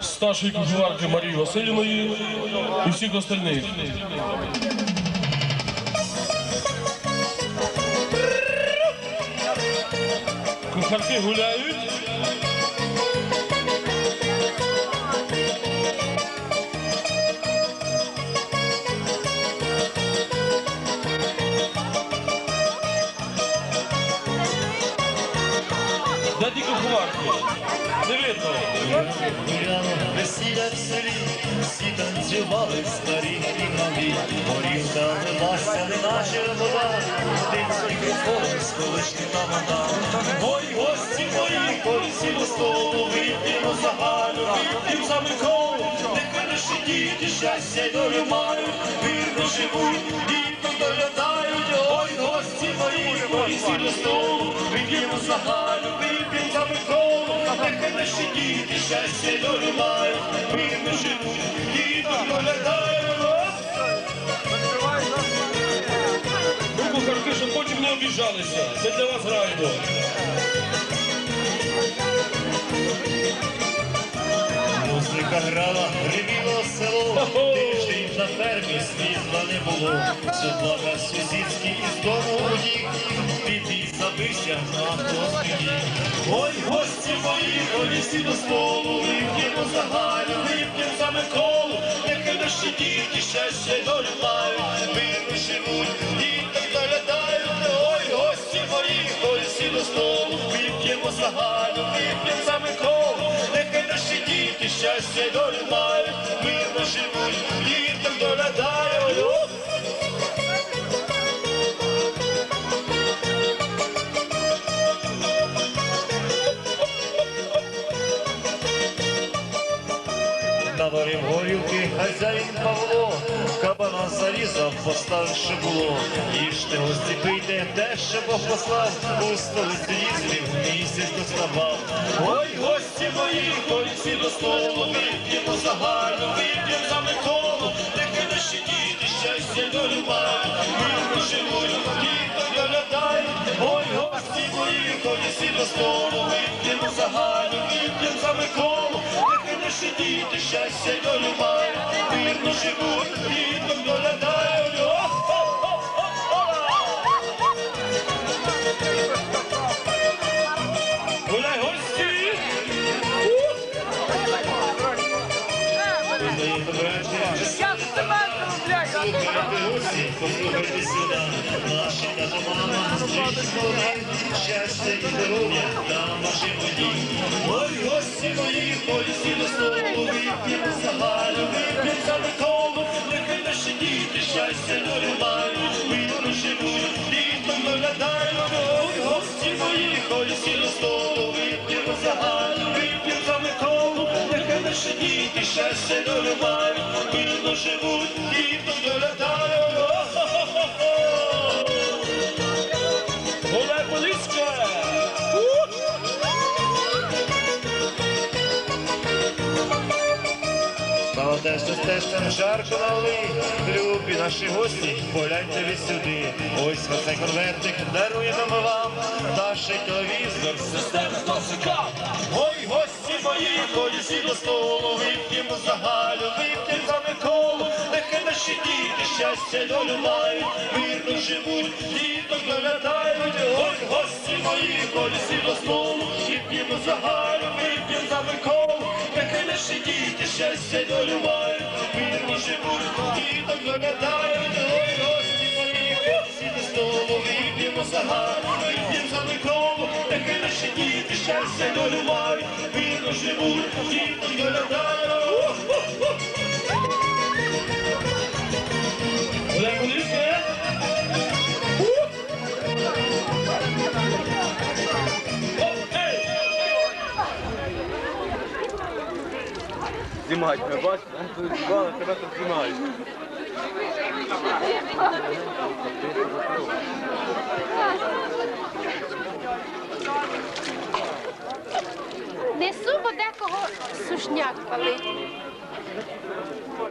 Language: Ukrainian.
старшої куховарки Марії Васильівної і всіх остальних. Кухарки гуляють. Де? Не видно. В селі, всі танцювали старі і малі, горілка лилася, неначе вода, з мікрофоном з колишнім тамада. Ой, гості мої, гості до столу, вип'ємо за Галю, вип'ємо за Миколу, нехай наші діти щастя й долю мають, вірно живуть, діток доглядають. Ой, гості гості до столу, вип'ємо за Галю, вип'ємо за Миколу, нехай наші діти щастя долю мають, вірно живуть, діток доглядають. Ви кухарки, щоб потім не обіжалися. Ми для вас граємо. Музика грала, гриміло село, тиждень на фермі світла не було. Соплака сусідський із дому утік, піти на площаді. Ой, гості мої, ой, всі до столу, вип'ємо за Галю, вип'ємо за Миколу, нехай наші діти щастя й долю мають, мирно живуть, діток доглядають. Ой, гості мої, ой, до столу, вип'ємо за Галю, вип'ємо за Миколу, нехай наші діти щастя й долю мають, мирно живуть, Наварив горілки хазяїн Павло, кабана зарізав, поставив, було. Їжте гості пийте, те, що Бог послав, у столиці їздив, місяць доставав. Ой, гості мої, всі до столу, вип'ємо за Галю, вип'ємо за Миколу, нехай наші діти щастя й долю мають, мирно живуть, діток доглядають. Ой, гості мої, всі до столу, вип'ємо нехай наші діти щастя й долю мають, мирно живуть, діток доглядають. Послухайте сюди, наші тато мама, щастя і здоров'я нам ваші воді. Ой, гості мої, ой, до столу, вип'ємо за Галю, вип'ємо за Миколу, нехай наші діти щастя й долю мають, мирно живуть, діток доглядають. Ой, гості мої, ой, всі до столу, вип'ємо за Галю, вип'ємо за Миколу, нехай наші діти щастя й долю мають, мирно живуть, діток доглядають. Що стежкам жарко на оли, любі наші гості, погляньте ви сюди. Ось оцей конвертик даруємо вам, наш телевізор, система Тосика. Ой, гості мої, ходять до столу, вип'ємо за Галю, вип'ємо за Миколу, нехай наші діти щастя долю мають, мирно живуть, діток доглядають. Ой, гості мої, ходять до столу, вип'ємо за Галю, вип'ємо за Миколу, наші діти щастя долю мають, мирно живуть, діток доглядають. Ой, гості ходять до столу, вип'ємо за Галю, вип'ємо за Миколу, таке наші діти щастя долю мають, мирно живуть, діток доглядають. Знімають, ми бачите, тут знімали, тебе тут знімають. Несу, бо декого сушняк палить.